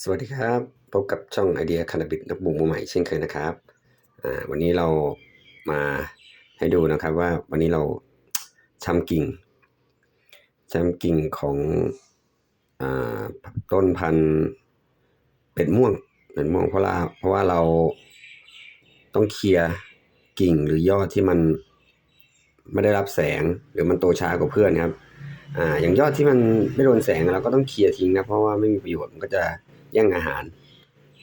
สวัสดีครับ พบกับช่องไอเดียคานาบิดนักบุกมือใหม่เช่นเคยนะครับวันนี้เรามาให้ดูนะครับว่าวันนี้เราชำกิ่งชำกิ่งของอต้นพันธุ์เป็ดม่วงเป็ดม่วงเพราะว่าเพราะว่าเราต้องเคลียร์กิ่งหรือยอดที่มันไม่ได้รับแสงหรือมันโตช้ากว่าเพื่อนครับอ่าอย่างยอดที่มันไม่โดนแสงเราก็ต้องเคลียร์ทิ้งนะเพราะว่าไม่มีประโยชน์มันก็จะ แย่งอาหาร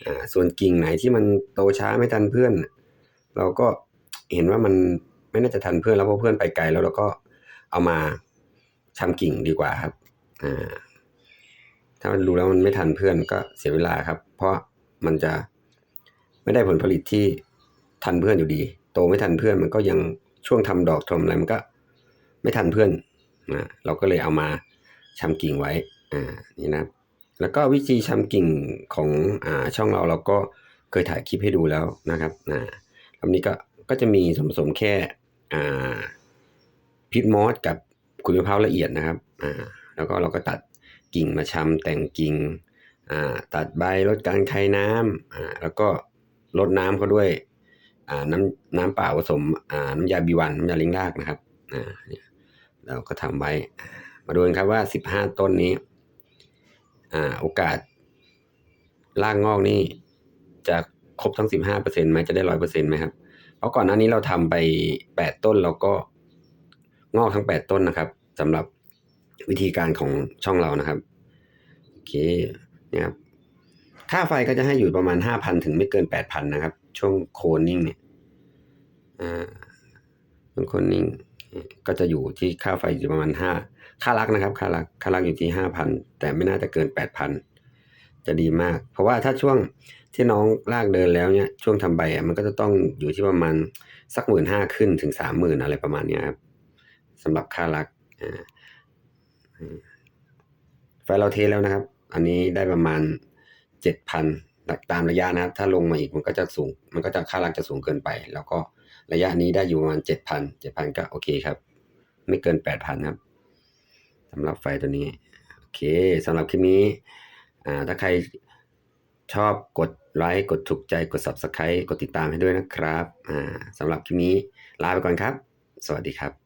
อ่า ส่วนกิ่งไหนที่มันโตช้าไม่ทันเพื่อน เราก็เห็นว่ามันไม่น่าจะทันเพื่อนแล้วเพราะเพื่อนไปไกลแล้วเราก็เอามาทำกิ่งดีกว่าครับ อ่า ถ้ามันดูแล้วมันไม่ทันเพื่อนก็เสียเวลาครับ เพราะมันจะไม่ได้ผลผลิตที่ทันเพื่อนอยู่ดี โตไม่ทันเพื่อนมันก็ยังช่วงทำดอกทำอะไรมันก็ไม่ทันเพื่อนนะเราก็เลยเอามาชำกิ่งไว้ อ่า นี่นะครับ แล้วก็วิธีชำกิ่งของอ่าช่องเราเราก็เคยถ่ายคลิปให้ดูแล้วนะครับนะรอบนี้ก็ก็จะมีส่วนผสมแค่อ่าพิษมอสกับขุยมะพร้าวละเอียดนะครับอ่าแล้วก็เราก็ตัดกิ่งมาชำแต่งกิ่งอ่าตัดใบลดการคายน้ำอ่าแล้วก็ลดน้ำเขาด้วยอ่าน้ำน้ำเปล่าผสมอ่าน้ำยาบีวันน้ำยาลิงรากนะครับอ่าเนี่ยเราก็ทำไว้มาดูกันครับว่า 15 ต้นนี้ อ่าโอกาสรากงอกนี่จะครบทั้ง15%ไหมจะได้100%ไหมครับ เพราะก่อนหน้านี้เราทำไป8ต้นเราก็งอกทั้ง8ต้นนะครับสำหรับวิธีการของช่องเรานะครับโอเคเนี่ยครับค่าไฟก็จะให้อยู่ประมาณ5,000ถึงไม่เกิน8,000นะครับ ช่วงโคนนิ่งเนี่ยอ่าช่วงโคนนิ่ง ก็จะอยู่ที่ค่าไฟอยู่ประมาณห้าค่ารักนะครับค่ารักค่ารักอยู่ที่ห้าพันแต่ไม่น่าจะเกินแปดพันจะดีมาก เพราะว่าถ้าช่วงที่น้องลากเดินแล้วเนี่ยช่วงทำใบอะมันก็จะต้องอยู่ที่ประมาณสักหมื่นห้าขึ้นถึงสามหมื่นอะไรประมาณนี้ครับสำหรับค่ารักอ่าไฟเราเทแล้วนะครับ อันนี้ได้ประมาณเจ็ดพันตามระยะนะครับ ถ้าลงมาอีกมันก็จะสูง มันก็จะค่ารักจะสูงเกินไป แล้วก็ ระยะนี้ได้อยู่ประมาณเจ็ดพันเจ็ดพันก็โอเคครับ ไม่เกินแปดพันครับสำหรับไฟตัวนี้ โอเคสำหรับคลิปนี้อ่าถ้าใครชอบกดไลค์กดถูกใจกด subscribe กดติดตามให้ด้วยนะครับอ่าสำหรับคลิปนี้ลาไปก่อนครับ สวัสดีครับ